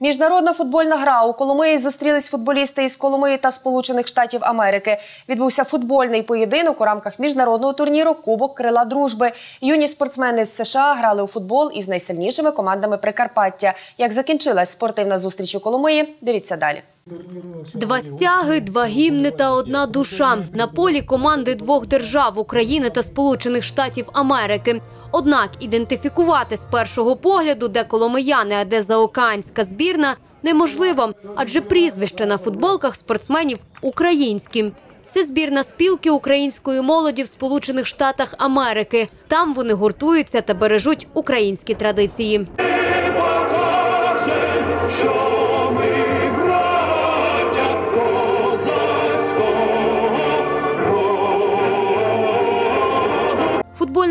Міжнародна футбольна гра у Коломиї зустрілись футболісти із Коломиї та Сполучених Штатів Америки. Відбувся футбольний поєдинок у рамках міжнародного турніру Кубок Крила Дружби. Юні спортсмени з США грали у футбол із найсильнішими командами Прикарпаття. Як закінчилась спортивна зустріч у Коломиї, дивіться далі. Два стяги, два гімни та одна душа. На полі команди двох держав України та Сполучених Штатів Америки. Однак ідентифікувати з першого погляду, де коломияни, а де заокеанська збірна, неможливо, адже прізвище на футболках спортсменів українські. Це збірна спілки української молоді в Сполучених Штатах Америки. Там вони гуртуються та бережуть українські традиції.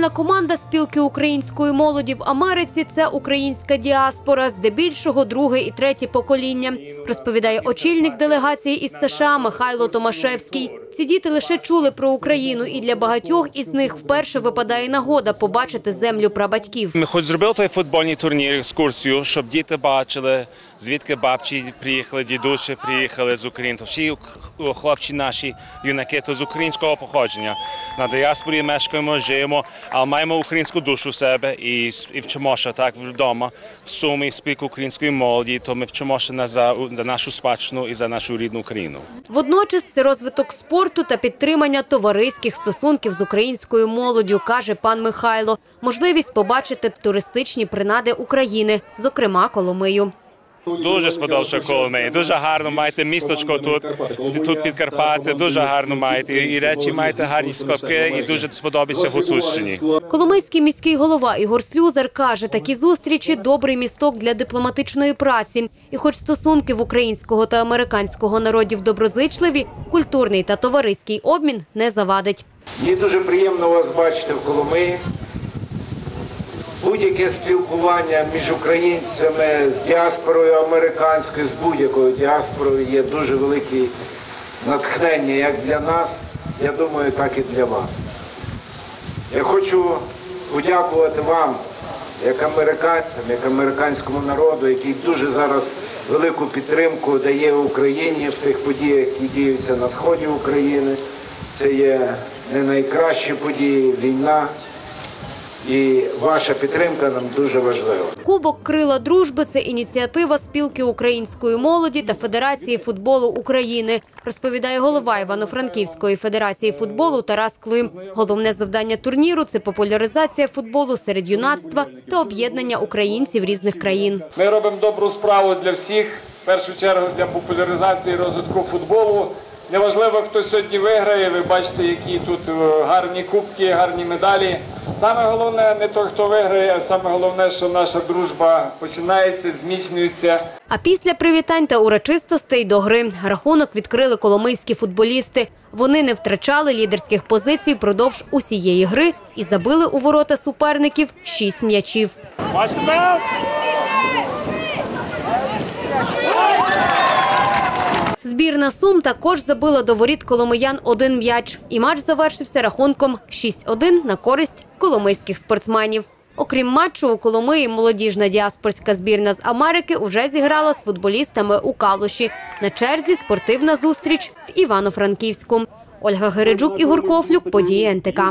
Футбольна команда спілки української молоді в Америці це українська діаспора, здебільшого друге і третє покоління, розповідає очільник делегації із США Михайло Томашевський. Ці діти лише чули про Україну, і для багатьох із них вперше випадає нагода побачити землю прабатьків. Ми хоч зробили той футбольний турнір, екскурсію, щоб діти бачили, звідки бабці приїхали, дідусі приїхали з України. Всі хлопці наші юнаки то з українського походження. На діаспорі мешкаємо, живемо, але маємо українську душу в себе і, і вчимося так вдома. В сумі спілку української молоді, то ми вчимося за, за нашу спадщину і за нашу рідну Україну. Водночас це розвиток спорту та підтримання товариських стосунків з українською молоддю, каже пан Михайло. Можливість побачити туристичні принади України, зокрема Коломию. Дуже сподобався Коломиї. Дуже гарно маєте місточко тут, тут під Карпати, дуже гарно маєте. І речі маєте гарні складки, і дуже сподобається Гуцульщині. Коломийський міський голова Ігор Слюзар каже, такі зустрічі добрий місток для дипломатичної праці. І, хоч стосунки в українського та американського народів доброзичливі, культурний та товариський обмін не завадить. Мені дуже приємно вас бачити в Коломиї. Будь-яке спілкування між українцями з діаспорою американською, з будь-якою діаспорою є дуже велике натхнення як для нас, я думаю, так і для вас. Я хочу подякувати вам, як американцям, як американському народу, який дуже зараз велику підтримку дає Україні в тих подіях, які діються на сході України. Це є не найкращі події, війна. І ваша підтримка нам дуже важлива. Кубок Крила дружби це ініціатива спілки української молоді та Федерації футболу України, розповідає голова Івано-Франківської федерації футболу Тарас Клим. Головне завдання турніру це популяризація футболу серед юнацтва та об'єднання українців різних країн. Ми робимо добру справу для всіх, в першу чергу для популяризації розвитку футболу. Неважливо, хто сьогодні виграє, ви бачите, які тут е, гарні кубки, гарні медалі. Саме головне не той, хто виграє, а саме головне, що наша дружба починається, зміцнюється. А після привітань та урочистостей до гри рахунок відкрили коломийські футболісти. Вони не втрачали лідерських позицій впродовж усієї гри і забили у ворота суперників шість м'ячів. Збірна Сум також забила до воріт коломиян один м'яч. І матч завершився рахунком 6-1 на користь коломийських спортсменів. Окрім матчу, у Коломиї молодіжна діаспорська збірна з Америки вже зіграла з футболістами у Калуші. На черзі спортивна зустріч в Івано-Франківську. Ольга Гереджук, Ігор Кофлюк, події НТК.